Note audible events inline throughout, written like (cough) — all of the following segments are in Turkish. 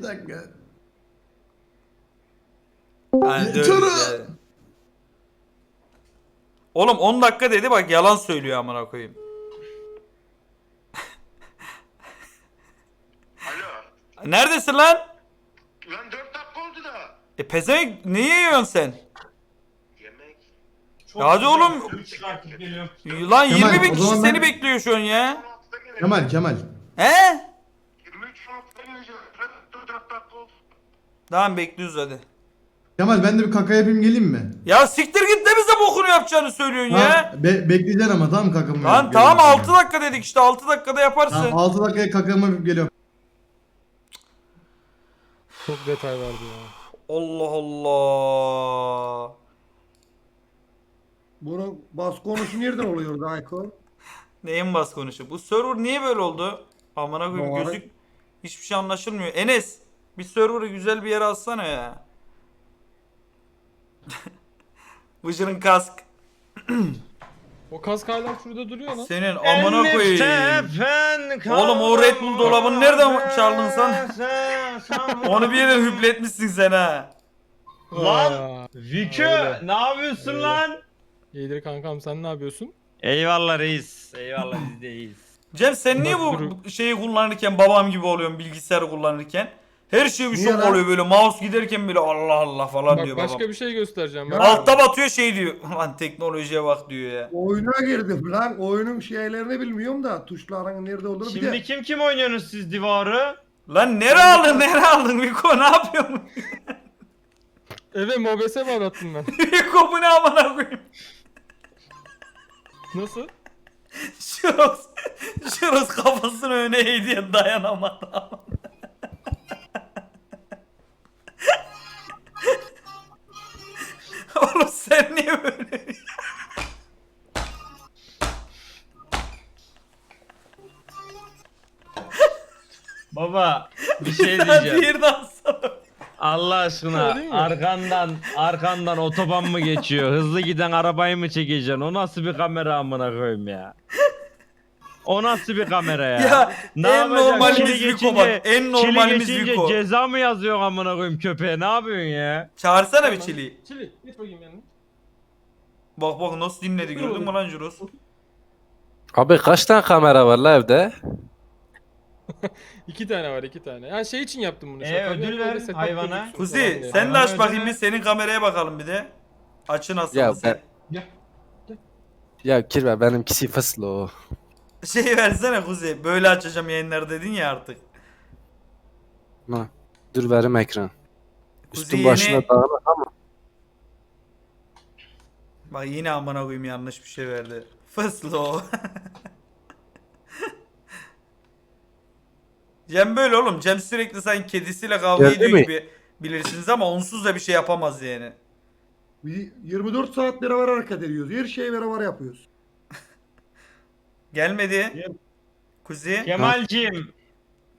Bir dakika. Yani. Oğlum 10 dakika dedi bak yalan söylüyor amına koyayım. Alo. Neredesin lan? Lan 4 dakika oldu da. E pezevenk niye yiyorsun sen? Yemek. Ya hadi oğlum. Çıkartıp geliyorum. Lan Kemal, 20 bin o kişi zaman seni ben- bekliyor şu an ya. 16'da gelelim. Kemal Kemal. He? 23 16'da geleceğiz. 4 dakika oldu. Tamam bekliyoruz hadi. Kemal ben de bir kaka yapayım geleyim mi? Ya siktir git de bize bokunu yapacağını söylüyorsun ya. Be- bekleyeceksin ama tamam mı kakamı? Lan yapıp tamam geliyorum 6 sana. dakika dedik işte 6 dakikada yaparsın. Tamam 6 dakikaya kakamı yapıp geliyorum. Çok detay verdi ya. Allah Allah. Bunun bas konusu nereden oluyor Dayko? (laughs) Neyin bas konuşuyor? Bu server niye böyle oldu? Amına koyayım Doğru. gözük hiçbir şey anlaşılmıyor. Enes bir server'ı güzel bir yere alsana ya. (laughs) Bıcır'ın kask. O kask hala şurada duruyor lan. Senin amına koyayım. Oğlum o Red Bull dolabını nereden çaldın sen? (laughs) Onu bir yere hüpletmişsin sen ha. Lan Aa, Vikö Öyle. ne yapıyorsun Öyle. lan? İyidir kankam sen ne yapıyorsun? Eyvallah reis. Eyvallah biz de iyiyiz. Cem sen niye bu şeyi kullanırken babam gibi oluyorsun bilgisayarı kullanırken? Her şey bir Niye şok lan? oluyor böyle mouse giderken bile Allah Allah falan Bak diyor başka babam. bir şey göstereceğim. Bak. Altta batıyor şey diyor. (laughs) Lan teknolojiye bak diyor ya. Oyuna girdim lan. Oyunun şeylerini bilmiyorum da tuşların nerede olduğunu bir Şimdi de. kim kim oynuyorsunuz siz divarı? Lan nere aldın nere aldın Viko ne yapıyorsun? (laughs) Eve mobese bağlattım ben. (laughs) Viko bu ne amına koyayım? Nasıl? Şuros, Şuros kafasını öne eğdi ya dayanamadı. Sen niye böyle? Baba bir şey diyeceğim. bir daha sana. Allah aşkına Öyle mi? arkandan arkandan otoban mı geçiyor? Hızlı giden arabayı mı çekeceksin? O nasıl bir kamera amına koyayım ya? O nasıl bir kamera ya? Ya Ne en yapacaksın? normalimiz Çili Viko bak. geçince- En Çili normalimiz geçince Viko. ceza mı yazıyor amına koyayım köpeğe? Ne yapıyorsun ya? Çağırsana bir çiliği. Çili git bakayım yanına. Bak bak nasıl dinledi gördün mü lan Juros? Abi kaç tane kamera var la evde? (laughs) İki tane var iki tane. Ha şey için yaptım bunu. Ee, şaka ödül böyle ver setup hayvana. gözüksün falan Kuzi diye. sen de aç bakayım bir senin kameraya bakalım bir de. Açı nasıl? Ya sen? ben... Ya kirve benimkisi fıslı o. Şey versene Kuzi. Böyle açacağım yayınları dedin ya artık. Ha. Dur verim ekran. Kuzi Üstün yeni- başına dağınık ama. Bak yine amına koyayım yanlış bir şey verdi. Fıslı o. (laughs) Cem böyle oğlum. Cem sürekli sanki kedisiyle kavga Geldi ediyor mi? gibi bilirsiniz ama onsuz da bir şey yapamaz yani. Bir 24 saat beraber hareket ediyoruz. Her şeyi beraber yapıyoruz. (laughs) Gelmedi. Gel. Kuzi. Kemalciğim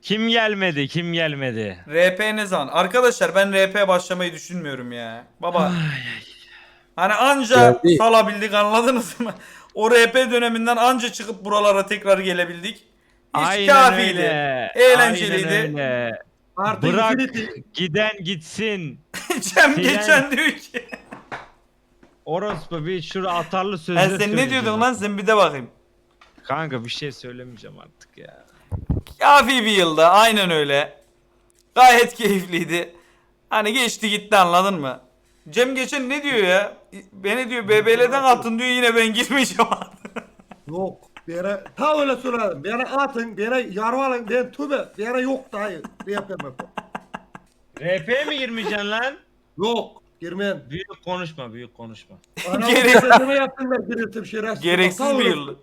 kim gelmedi? Kim gelmedi? RP ne zaman? Arkadaşlar ben RP başlamayı düşünmüyorum ya. Baba. Hani anca Geldi. salabildik anladınız mı? O RP döneminden anca çıkıp buralara tekrar gelebildik. Hiç kafiydi. öyle. Eğlenceliydi. Aynen öyle. Artı Bırak Infinity. giden gitsin. (laughs) Cem Yani- geçen diyor ki. Orospu bir şurada atarlı sözler Ha, sen ne diyordun lan sen bir de bakayım. Kanka bir şey söylemeyeceğim artık ya. Kafi bir yılda aynen öyle. Gayet keyifliydi. Hani geçti gitti anladın mı? Cem geçen ne diyor ya? Beni diyor BBL'den atın diyor yine ben girmeyeceğim. Yok. Bir yere, ta öyle söyledim. Bir yere atın, bir yere yarvalın. Ben tübe. Bir yere yok dayı. Yapamam. RP mi girmeyeceksin lan? Yok. Girmeyin. Büyük konuşma, büyük konuşma. Anamın Gerek- sesimi yaptım ben diriltim şerefsiz. Gereksiz bir yıl.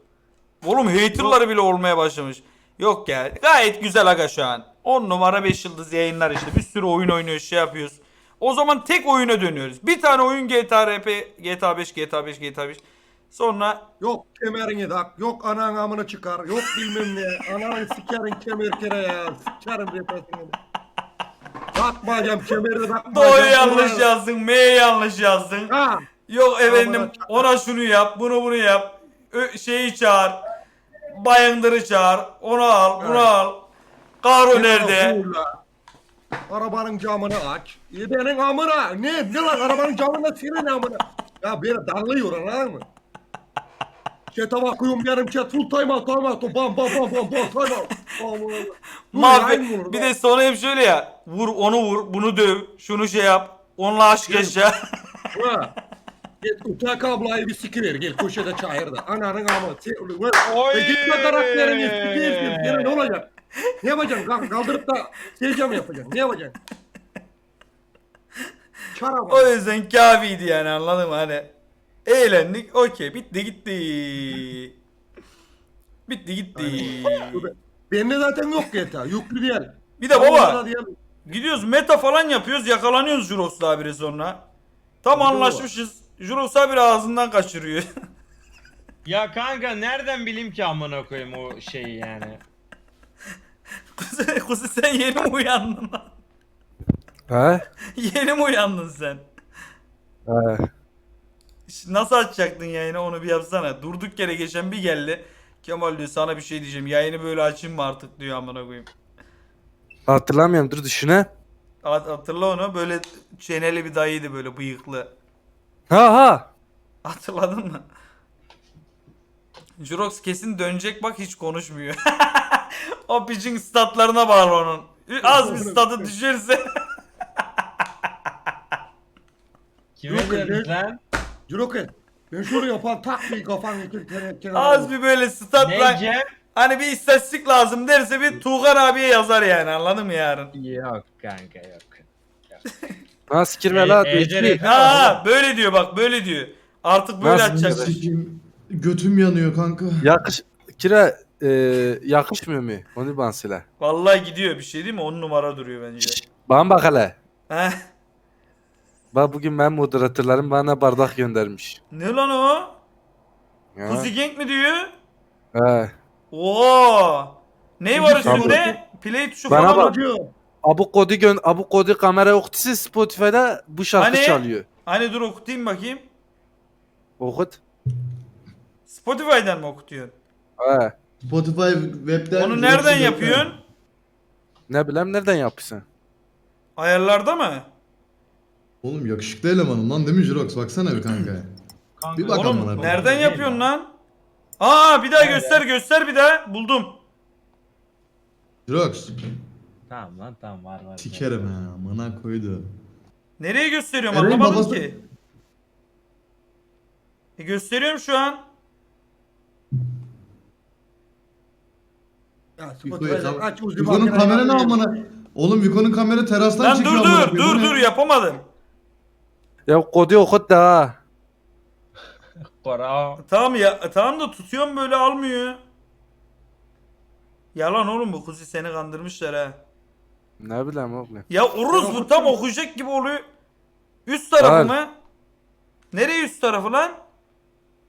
Oğlum haterları bile olmaya başlamış. Yok ya gayet güzel aga şu an. 10 numara 5 yıldız yayınlar işte. Bir sürü oyun oynuyoruz şey yapıyoruz. O zaman tek oyuna dönüyoruz. Bir tane oyun GTA RP, GTA 5, GTA 5, GTA 5. Sonra Yok kemerini tak. Yok anan amını çıkar. Yok bilmem ne. Ananı sikerin kemer kere ya. Sikerim repesini. Takmayacağım kemeri takmayacağım. Doğu yanlış yazdın, M yanlış yazdın. Ha. Yok efendim Amına- ona şunu yap, bunu bunu yap. Ö- şeyi çağır. Bayındır'ı çağır. Onu al, bunu Evet. al. Karo nerede? Uğurla. Arabanın camını aç. E benim amına. Ne? Ne lan arabanın camında senin amına. Ya beni darlıyor anladın mı? Chat'e bakıyorum yarım chat full time out time out. Bam bam bam bam bam time out. Olur Bir de sonra hep şöyle ya. Vur onu vur. Bunu döv. Şunu şey yap. Onunla aşk yaşa. Ha. Git uçak ablayı bir sikiver gel köşede çayırda. Ananın. Se- Oy! E gitme karakterini sikirsin. Gene ne olacak? Ne yapacaksın? Kalk- Kaldırıp da secde mi yapacaksın? Ne yapacaksın? Çarabı. o yüzden kafiydi yani anladın mı? Hani eğlendik. Okey. Bitti gitti. Bitti gitti. Bende zaten yok GTA. Yüklü değil. Bir de baba. Gidiyoruz meta falan yapıyoruz yakalanıyoruz Jurox abire sonra. Tam Tabii anlaşmışız. Jurox abire ağzından kaçırıyor. Ya kanka nereden bileyim ki amına koyayım o şeyi yani. Kuzey, Kuzey sen yeni mi uyandın lan? He? Yeni mi uyandın sen? He. Nasıl açacaktın yayını onu bir yapsana. Durduk yere geçen bir geldi. Kemal diyor sana bir şey diyeceğim. Yayını böyle açayım mı artık diyor amına koyayım. Hatırlamıyorum dur düşüne. Hat- Hatırla onu böyle çeneli bir dayıydı böyle bıyıklı. Ha ha. Hatırladın mı? Jurox kesin dönecek bak hiç konuşmuyor. (laughs) o pitching statlarına bağlı onun. Az bir statı düşerse. Kime Yok? Juroket. Ben şunu yapan tak bir kafanı kenara. Az bir böyle statla. Ne Cem? Hani bir istatistik lazım derse bir Tuğkan abiye yazar yani anladın mı yarın? Yok kanka yok. Ha sikirme la. E- Ece Ha, ha böyle diyor bak böyle diyor. Artık böyle Nasıl açacak. Sikim, götüm yanıyor kanka. Yakış. Kira e, yakışmıyor mu? Onu bana söyle. Vallahi gidiyor bir şey değil mi? 10 numara duruyor bence. Bana bak hele. Heh. Bak bugün ben moderatörlerim bana bardak göndermiş. Ne lan o? Ya. Kuzi Gang mi diyor? He. Oo. Ne var Tamam. üstünde? Play tuşu Bana falan. bak. var. Abu kodu gön Abu kodu kamera yoktu Spotify'da bu şarkı Hani? çalıyor. Hani dur okutayım bakayım. Okut. Spotify'dan mı okutuyorsun? He. Spotify webten... Onu nereden yapıyorsun? Ne bileyim nereden yapıyorsun? Ayarlarda mı? Oğlum yakışıklı elemanım lan değil mi Jirox? Baksana bir kanka. Kanka, Bir bak Oğlum amına nereden Değil yapıyorsun lan. Aa bir daha göster göster bir daha. Buldum. Jirox. Tamam lan tamam var var. Sikerim ha. Amına koydu. Nereye gösteriyorum Eray'ın anlamadım babası- ki. E gösteriyorum şu an. Ya aç uzun makineyi kamera ne al. amına? Oğlum Viko'nun kamera terastan Lan çekiyor dur amına dur koyayım. dur dur yapamadım. Ya kodu okut da ha. (laughs) Para. Tamam ya tamam da tutuyorum böyle almıyor. Yalan oğlum bu kuzi seni kandırmışlar ha. Ne bileyim oğlum. Ya Uruz bu tam okuyacak gibi oluyor. Üst tarafı mı? Nereye üst tarafı lan?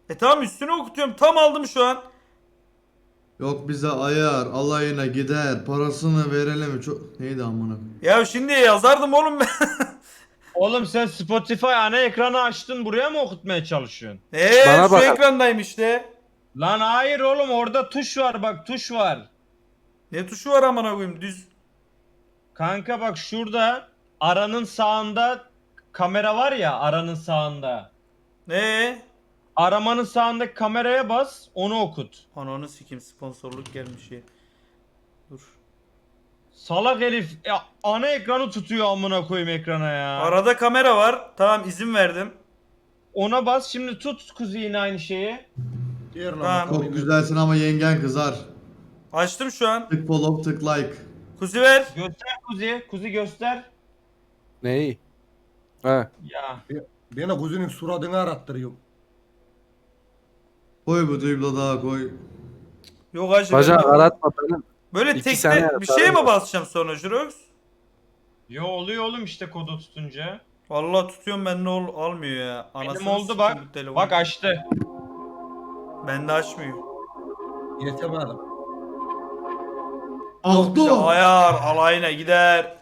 E tamam üstünü okutuyorum. Tam aldım şu an. Yok bize ayar, alayına gider, parasını verelim. Çok... Neydi amına? Ya şimdi yazardım oğlum ben. (laughs) Oğlum sen Spotify ana ekranı açtın buraya mı okutmaya çalışıyorsun? Eee Bana şu bak. ekrandayım işte. Lan hayır oğlum orada tuş var bak tuş var. Ne tuşu var amına koyayım düz. Kanka bak şurada aranın sağında kamera var ya aranın sağında. Eee? Aramanın sağındaki kameraya bas onu okut. Ananı sikim sponsorluk gelmiş ya. Dur. Salak herif ya, ana ekranı tutuyor amına koyayım ekrana ya. Arada kamera var. Tamam izin verdim. Ona bas şimdi tut kuzeyin aynı şeyi. Diğer lan Tamam. Çok güzelsin ama yengen kızar. Açtım şu an. Tık follow, tık like. Kuzi ver. Göster kuzi, kuzi göster. Neyi? He. Ya Bana kuzunun suratını arattırıyor. Koy bu duybla daha koy. Yok hacı. Bacağı ben- aratma benim. Böyle İki tekne saniye bir şeye mi atarım. basacağım sonra Jurox? yo oluyor oğlum işte kodu tutunca. Vallahi tutuyorum ben ne ol almıyor ya. Benim oldu sikeyim bak. bu telefonu. Bak açtı. Bende açmıyor. Yetemedim. Alto. Ayar alayına gider.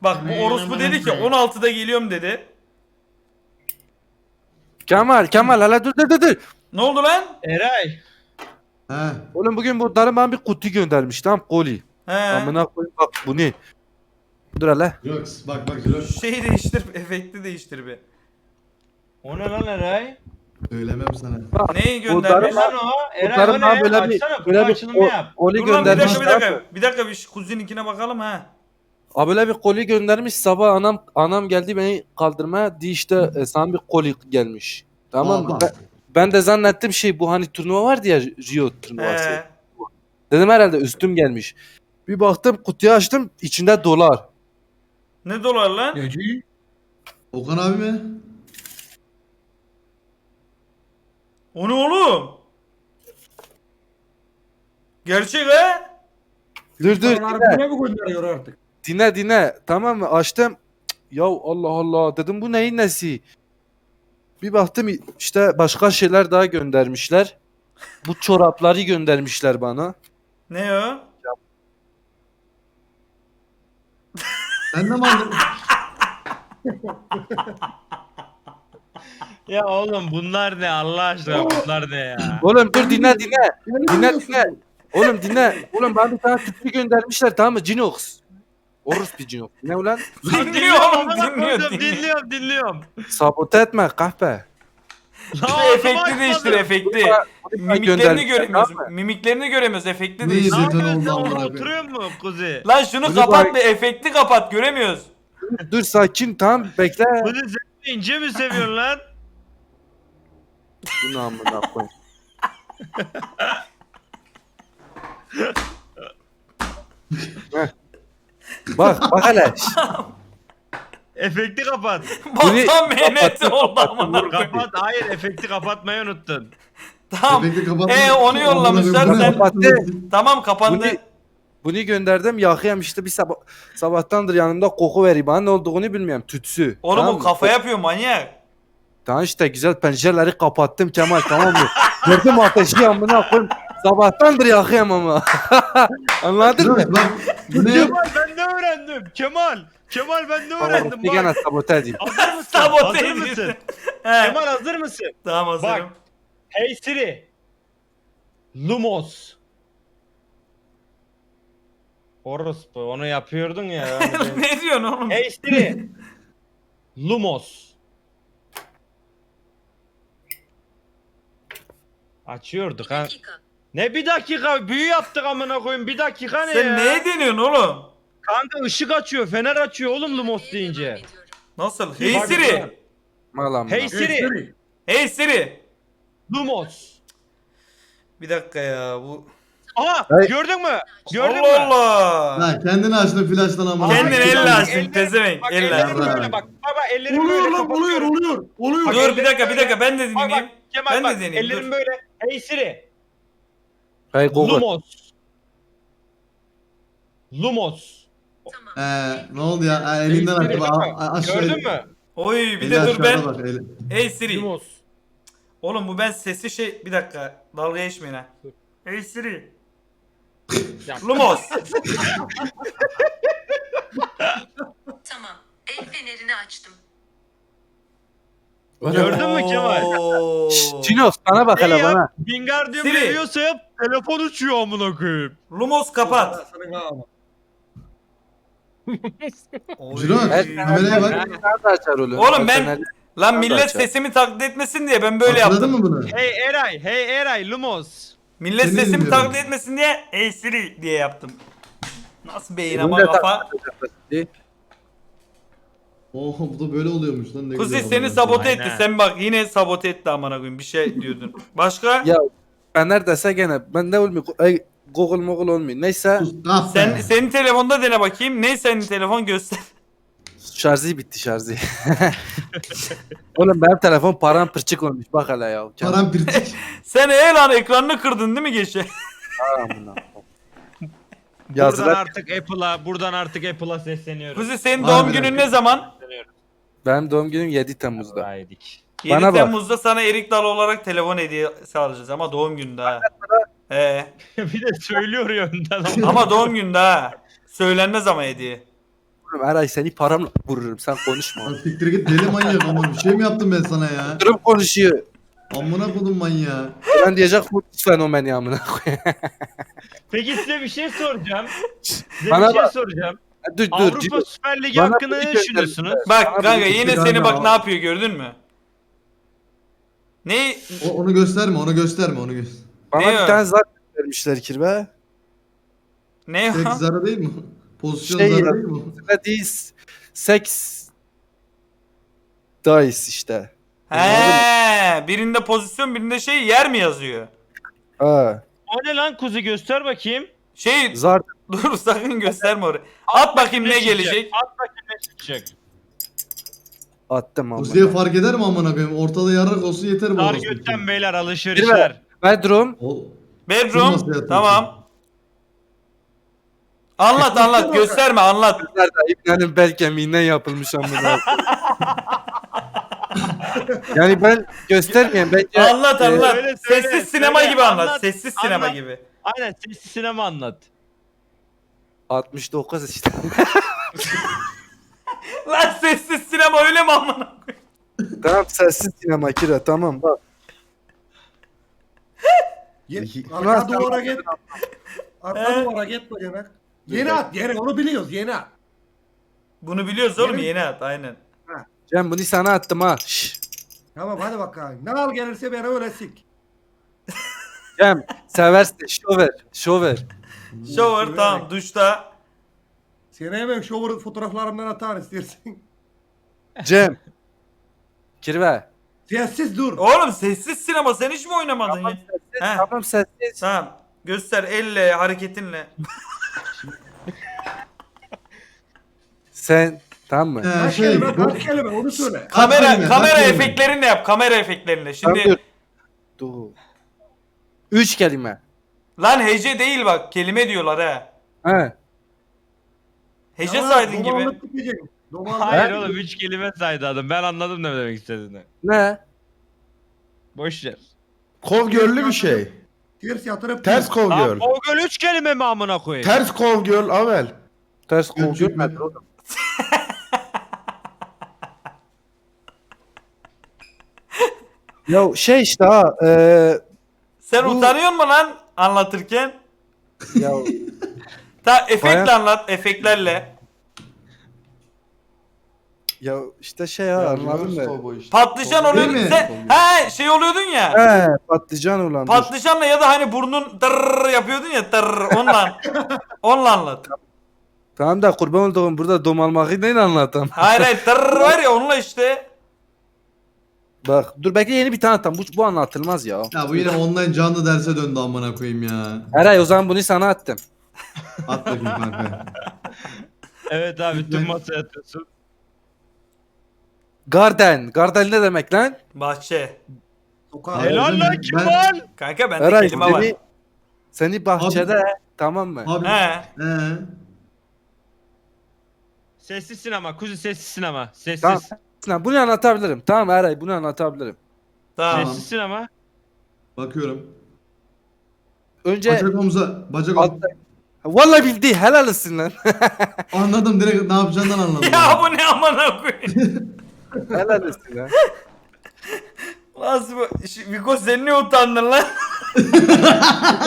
Bak bu orospu dedi ki 16'da geliyorum dedi. Kemal Kemal hele dur dur dur dur. Ne oldu lan? Eray. He. Oğlum bugün bu darı bana bir kutu göndermiş tamam koli. He. Amına koyayım bak bu ne? Dur hele. Jirox bak bak Jirox. Şeyi değiştir, (laughs) efekti değiştir bir. O ne lan Eray? Söylemem sana. Neyi Bu göndermiş? darma- Lan o. Eray o ne? böyle bir Açsana böyle kutu bir açılımı o, yap. oli Dur lan bir dakika göndermiş. bir dakika. Bir dakika bir kuzininkine bakalım ha. Abi böyle bir koli göndermiş sabah anam anam geldi beni kaldırmaya di işte e, sana bir koli gelmiş. Tamam mı? Ben, ben de zannettim şey bu hani turnuva vardı ya Rio turnuvası. Ee, Dedim herhalde üstüm gelmiş. Bir baktım kutuyu açtım içinde dolar. ne dolar lan? Neci? Okan abi mi? O ne oğlum? Gerçek ha? Dur dur dinle, gönderiyor artık? dinle dinle tamam mı açtım. Cık, Ya Allah Allah dedim bu neyin nesi? Bir baktım işte başka şeyler daha göndermişler. Bu çorapları göndermişler bana. Ne o? (laughs) Sen de mi aldın? (laughs) Ya oğlum bunlar ne Allah aşkına bunlar ne ya? Oğlum dur dinle dinle. Dinle dinle. Oğlum dinle. Oğlum bana bir tane tüplü göndermişler tamam mı? Cinox. Orus bir Cinox. Ne ulan? Dinliyor oğlum amına dinliyor koydum, dinliyor. dinliyorum dinliyorum. Sabote etme kahpe. Şu Lan efekti değiştir efekti. Mimiklerini göremiyoruz. Mimiklerini göremiyoruz. Efekti Ne değiştir. Yapıyorsun sen orada oturuyor mu kuzi? Lan şunu Bunu kapat bak- be efekti kapat göremiyoruz. Dur sakin tamam bekle. Kuzi sen ince mi seviyorsun lan? Bunu amına koyayım. (laughs) Heh. Bak bak hele. (laughs) Efekti kapat. Mehneti kapat- oldu amına Dur koyayım. kapat. Hayır efekti kapatmayı unuttun. Tamam. Efekti kapat. Ee, onu yollamışlar, Amına sen-. Tamam kapandı. Bunu, bunu gönderdim yakayım işte bir sabah sabahtandır yanımda koku veriyor bana ne olduğunu bilmiyorum tütsü. Oğlum tamam o mı? kafa yapıyor manyak. Tamam işte güzel pencereleri kapattım Kemal tamam mı? (laughs) Gördüm ateşi amına koyayım. Sabahtandır yakayım ama. (laughs) Anladın mı? Ne? Kemal ben ne öğrendim? Kemal. Kemal ben ne öğrendim? Bir gene Bak. sabote edeyim. Hazır mısın? (laughs) Sabote hazır ediyorsun. mısın? (laughs) He. Kemal hazır mısın? Tamam hazırım. Bak. Hey Siri. Lumos. Orospu onu yapıyordun ya. ne diyorsun oğlum? hey Siri. Lumos. Açıyorduk ha. Ne bir dakika büyü yaptık amına koyayım bir dakika ne Sen ya? neye deniyorsun oğlum? Kanka ışık açıyor fener açıyor oğlum Lumos deyince. Nasıl? Hey Bak- Siri. Mal amına. Hey Siri. Hey Siri. Lumos. Bir dakika ya bu. Aha Hey. gördün mü? Gördün Allah mü? Allah. Lan kendini açtın flaştan ama. Kendini Ay, elle açtın pezevenk Bak elle ellerim açtın. böyle bak. Bak bak ellerim Oluyor böyle lan oluyor kapatıyorum. oluyor. Oluyor. Bak, Dur bir dakika bir dakika ben de Bak bak dinleyeyim. Kemal Ben de bak deneyeyim, ellerim dur. böyle. Hey Siri. Hey Google. Lumos. Lumos. Ee, ne oldu ya? Ha, elinden attı. Siri, A- bak. a- aşağı- Gördün mü? Oy bir Eli de dur aşağıda ben. Bak, eli. Hey Siri. Lumos. Oğlum bu ben sesi şey bir dakika dalga geçmeyin ha. Hey Siri. Ya. Lumos. (laughs) Tamam. El fenerini açtım. Gördün mü Kemal? Oo. Şşt, Cinox bana bak hele ya? bana. Wingardium Siri. Leviosa yap. Telefon uçuyor amına koyayım. Lumos kapat. (laughs) Oy. Jirox, kameraya bak. Nerede açar oğlum? Oğlum ben- Lan millet sesimi taklit etmesin diye ben böyle Hatırladın yaptım. mı bunu? Hey Eray, hey Eray, Lumos. Millet Seni sesimi dinliyorum. taklit etmesin diye Hey Siri diye yaptım. Nasıl beyin ama kafa. Oha bu da böyle oluyormuş lan ne Kuzi güzel seni sabote Aynen. etti. Sen bak yine sabote etti amına koyayım. Bir şey diyordun. Başka? Ya Fener dese gene ben ne olmuyor? Ay, Google Google olmuyor. Neyse kap Sen senin telefonda dene bakayım. Ne senin telefon göster. şarjı bitti şarjı. (laughs) Oğlum benim telefon paramparçık olmuş bak hele ya. Param pirtik. (laughs) Sen e lan ekranını kırdın değil mi geçe? Amına. Buradan Yazılar artık Apple'a, buradan artık Apple'a sesleniyorum. Kuzi senin Harbiden. doğum günün ne zaman? benim doğum günüm 7 Temmuz'da. Haydik. 7 Bana bak. Temmuz'da sana Erik Dal olarak telefon hediyesi alacağız ama doğum gününde ha. Ee, (laughs) bir de söylüyor ya önden ama. ama doğum gününde ha. Söylenmez ama hediye. Oğlum Eray seni paramla vururum sen konuşma. Lan siktir git deli manyak ama bir şey mi yaptım ben sana ya? Durup konuşuyor. Amına kodum manyağı. Ben diyecek bu fenomen ya amına koyayım. (laughs) Peki size bir şey soracağım. Size Bana bir şey bak. soracağım. Dur dur. Avrupa. Süper Ligi Bana hakkında bir ne gönderdiler. düşünüyorsunuz? Bak Abi, kanka bir yine tane seni bak daha. ne yapıyor gördün mü? Ne? O- onu gösterme onu gösterme onu göster. Bana Ne bir tane zar vermişler kirve. Ne Tek ya? zarı değil mi? Pozisyon Şey zarı ya. değil mi? Ne değil. Seks. Dice işte. He, birinde pozisyon birinde şey yer mi yazıyor? Ha. O ne lan kuzu göster bakayım. Şey Zar (laughs) dur sakın gösterme orayı. At bakayım ne çıkacak? gelecek. At bakayım ne çıkacak. Attım ama. Kuziye fark eder mi amına koyayım? Ortada yarrak olsun yeter bu Dar orospu. götten beyler alışverişler. Bedroom. O- Bedroom Nasıl yatıyorsun? tamam. Anlat anlat gösterme anlat. Nerede İbnenin bel kemiğinden yapılmış amına. (laughs) yani ben göstermeyeyim bence. Anlat e, anlat. söyle, söyle, Sessiz sinema söyle, gibi anlat. anlat, Sessiz sinema anlat. gibi. Aynen sesli sinema anlat. 69 işte. (laughs) (laughs) Lan sessiz sinema öyle mi amına? tamam sessiz sinema kira tamam bak. (laughs) Ye-. Arka duvara git. Arka duvara gitme yemek. Yeni at yeni onu biliyoruz yeni at. Bunu biliyoruz oğlum Yeni- yeni at aynen. Cem bunu sana attım ha. Şşş. Tamam hadi bakalım. Ne al gelirse beni öyle sik. Cem seversin şover şover. Shower Öyle tamam mi? duşta. Seni hemen shower fotoğraflarımdan atar istersin. Cem. (laughs) Kirve. Sessiz dur. Oğlum sessiz sinema sen hiç mi oynamadın Tamam ya? sessiz. He. Tamam sessiz. Tamam. Göster elle hareketinle. Sen tamam mı? Ee, Kaç şey, kelime bu- kaç kelime onu söyle. Kamera kamera kelime? efektlerini yap. Kamera efektlerini. Tamam, Şimdi dur. Dur. Üç kelime. lan hece değil bak kelime diyorlar ha. He. Hece saydın gibi. Hayır oğlum 3 kelime saydı adam. Ben anladım ne demek istediğini. Ne? Boş ver. Kol görlü bir şey. Ters yatırıp Ters kol Lan göl 3 kelime mi amına koyayım? Ters kol gör Avel. Ters görmedin mü? oğlum. Ya şey işte ha. eee Sen Bu- utanıyor musun lan anlatırken? ya (laughs) Ta efektle Baya- anlat efektlerle. ya işte şey ha anladın mı? Patlıcan Değil oluyordu. mi? Sen, he şey oluyordun ya. He patlıcan ulan. dur. Patlıcanla ya da hani burnun tırrrr yapıyordun ya tırrrr onunla. (laughs) onunla anlat. Tamam da kurban olduğum burada domalmayı neyle anlatam? Hayır hayır tırrrr var ya (laughs) onunla işte. Bak dur bekle yeni bir tane atam. Bu, bu anlatılmaz ya. Ya bu yine online canlı derse döndü amına koyayım ya. Eray o zaman bunu sana attım. At bakayım kanka. (laughs) Evet abi tüm masaya atıyorsun. Garden. Garden ne demek lan? Bahçe. Sokağa. Helal. Lan ben- Kemal. Kanka bende Eray kelime var. seni, seni bahçede tamam mı? Abi. He. He. Sessiz sinema. Kuzu sessiz sinema. Sessiz. Tamam. Lan Bunu anlatabilirim. Tamam Eray bunu anlatabilirim. Tamam. Sessiz sinema. Bakıyorum. Önce Bacak omuza. Bacak. Altta- Vallahi bildi helal olsun lan. (laughs) Anladım direkt ne yapacağından anladım. Ya bu ne amına koyayım. (laughs) helal olsun lan. Nasıl bu? Şi- Viko sen niye utandın lan? (laughs)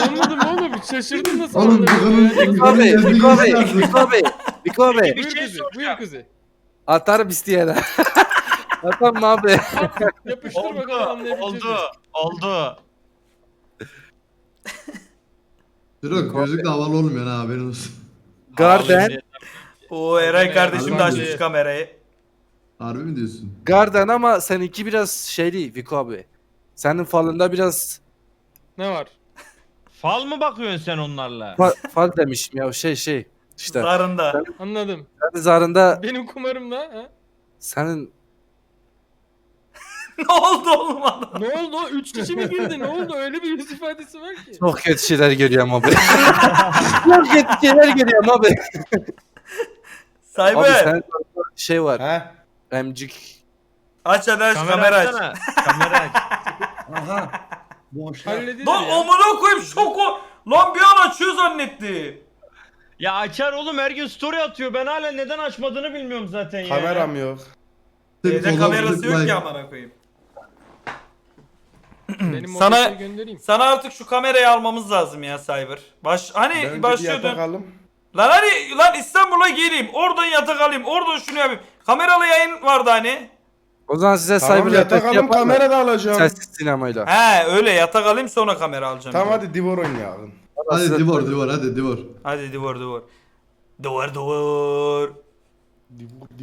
Anladım oğlum şaşırdım nasıl Oğlum anladın Viko'nun ya? Viko Bey, Viko Bey, Viko Bey, Viko Bey. Buyur şey kızı, soracağım. buyur kızı. Atarım isteyene. Atarım abi. Yapıştır Oldu. bakalım. Oldu. mi? Oldu. Yok gözlük de havalı olmuyor ha haberin olsun. (laughs) Garden, Oo Eray kardeşim de açmış kamerayı. Harbi mi diyorsun? Garden ama seninki biraz şeyli Viko abi. Senin falında biraz Ne var? Fal mı bakıyorsun sen onlarla? fa- fal demişim ya şey şey. İşte Zarında. Anladım. senin zarında Benim kumarımla ha? senin ne oldu oğlum adam? Ne oldu? o? Üç kişi mi girdi? Ne oldu? Öyle bir yüz ifadesi var ki. çok kötü şeyler görüyorum abi. (laughs) çok kötü şeyler görüyorum abi. Abi Cyber. zarında şey var. He? Emcik. Aç hadi aç Kamera, aç. açsana. Kamera aç. (laughs) Aha. Boşver. Halledilir Lan ya. amına koyayım şok o. Lan bir an açıyor zannetti. Ya açar oğlum her gün story atıyor. Ben hala neden açmadığını bilmiyorum zaten ya. Kameram yok. Evde kamerası yok ya amına koyayım. Benim (clears throat) Sana- Sana... göndereyim. Sana artık şu kamerayı almamız lazım ya Cyber. Baş hani Bence bir başlıyordun. yatak. Lan hadi lan İstanbul'a geleyim. Oradan yatak alayım. Oradan şunu yapayım. Kameralı yayın vardı hani. O zaman size Tamam cyber yatak attack alım yapalım mı? kamera da alacağım. Sessiz sinemayla. He öyle yatak alayım sonra kamera alacağım. Tamam hadi Divor oynayalım. Hadi divor divor hadi divor. Hadi duvar duvar. Duvar duvar.